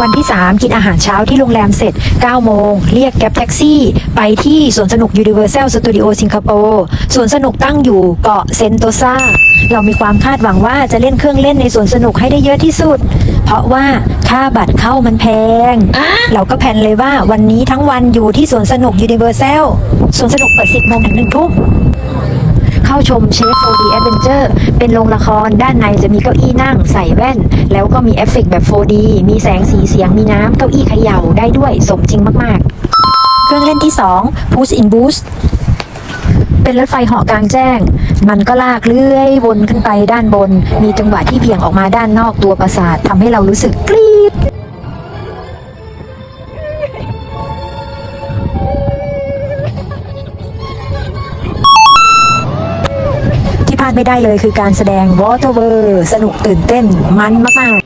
วันที่ 3 กินอาหารเช้าที่โรงแรมเสร็จ 9 โมง เรียกแก๊ปแท็กซี่ ไปที่สวนสนุก Universal Studio สิงคโปร์สวนสนุกตั้งอยู่เกาะเซนโตซาเรามีความคาดหวังว่าจะเล่นเครื่องเล่นในสวนสนุกให้ได้เยอะที่สุด เพราะว่าค่าบัตรเข้ามันแพง เราก็แพลนเลยว่าวันนี้ทั้งวันอยู่ที่สวนสนุก Universal สวนสนุกเปิด 10 โมงถึง 1 ทุ่ม เข้าชมเชฟ 4D Adventure เป็นโรงละครด้านในจะมีเก้าอี้นั่งใส่แว่น แล้วก็มีเอฟเฟกต์แบบ 4D มีแสงสีเสียงมีน้ำเก้าอี้เขย่าได้ด้วยสมจริงมากๆ เครื่องเล่นที่ 2 Push in Boost เป็นรถไฟเหาะกลางแจ้ง มันก็ลากเลื่อยวนขึ้นไปด้านบน มีจังหวะที่เบี่ยงออกมาด้านนอกตัวปราสาททำให้เรารู้สึกกรี๊ ไม่ได้เลยคือการแสดง Waterworld สนุกตื่นเต้นมันมาก ๆ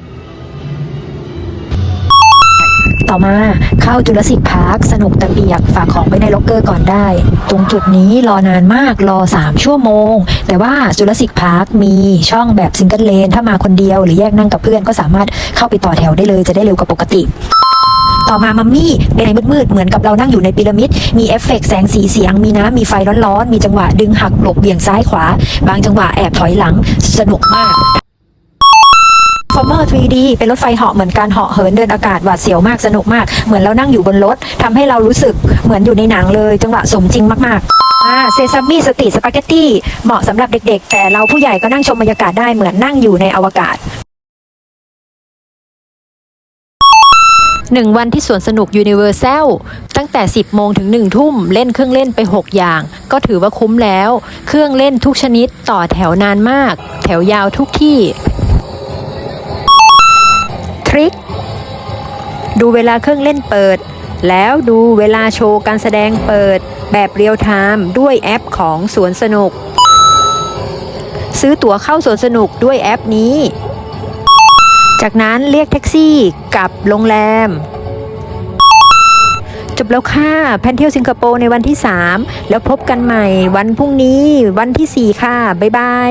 ต่อมาเข้าจุลศิษย์พาร์คสนุกต่เปียกฝากของไว้ในล็อกเกอร์ก่อนได้ ตรงจุดนี้รอนานมากรอ 3 ชั่วโมง แต่ว่าจุลศิษย์พาร์คมีช่องแบบซิงเกิลเลน ถ้ามาคนเดียวหรือแยกนั่งกับเพื่อนก็สามารถเข้าไปต่อแถวได้เลยจะได้เร็วกว่าปกติ ต่อมามัมมี่เป็นในมืดๆเหมือนกับเรานั่งอยู่ในพีระมิด มีเอฟเฟกต์แสงสีเสียง มีน้ำมีไฟร้อนๆ มีจังหวะดึงหักหลบเบี่ยงซ้ายขวา บางจังหวะแอบถอยหลัง สนุกมากฟอร์เมอร์ 3D เป็นรถไฟเหาะเหมือนการเหาะเหินเดินอากาศหวาดเสียวมากสนุกมาก เหมือนเรานั่งอยู่บนรถทำให้เรารู้สึกเหมือนอยู่ในหนังเลย จังหวะสมจริงมากๆอาเซซามิสตีสปาเกตตี้เหมาะสำหรับเด็กๆ แต่เราผู้ใหญ่ก็นั่งชมบรรยากาศได้เหมือนนั่งอยู่ในอวกาศ หนึ่งวันที่สวนสนุก Universal ตั้งแต่ 10 โมงถึง 1 ทุ่มเล่นเครื่องเล่นไป 6 อย่าง ก็ถือว่าคุ้มแล้ว เครื่องเล่นทุกชนิดต่อแถวนานมาก แถวยาวทุกที่ ทริคดูเวลาเครื่องเล่นเปิด แล้วดูเวลาโชว์การแสดงเปิด แบบเรียลไทม์ด้วยแอปของสวนสนุก ซื้อตั๋วเข้าสวนสนุกด้วยแอปนี้ จากนั้นเรียกแท็กซี่กลับโรงแรม จบแล้วค่ะแพนเที่ยวสิงคโปร์ในวันที่ 3 แล้วพบกันใหม่วันพรุ่งนี้วันที่ 4 ค่ะ บ๊ายบาย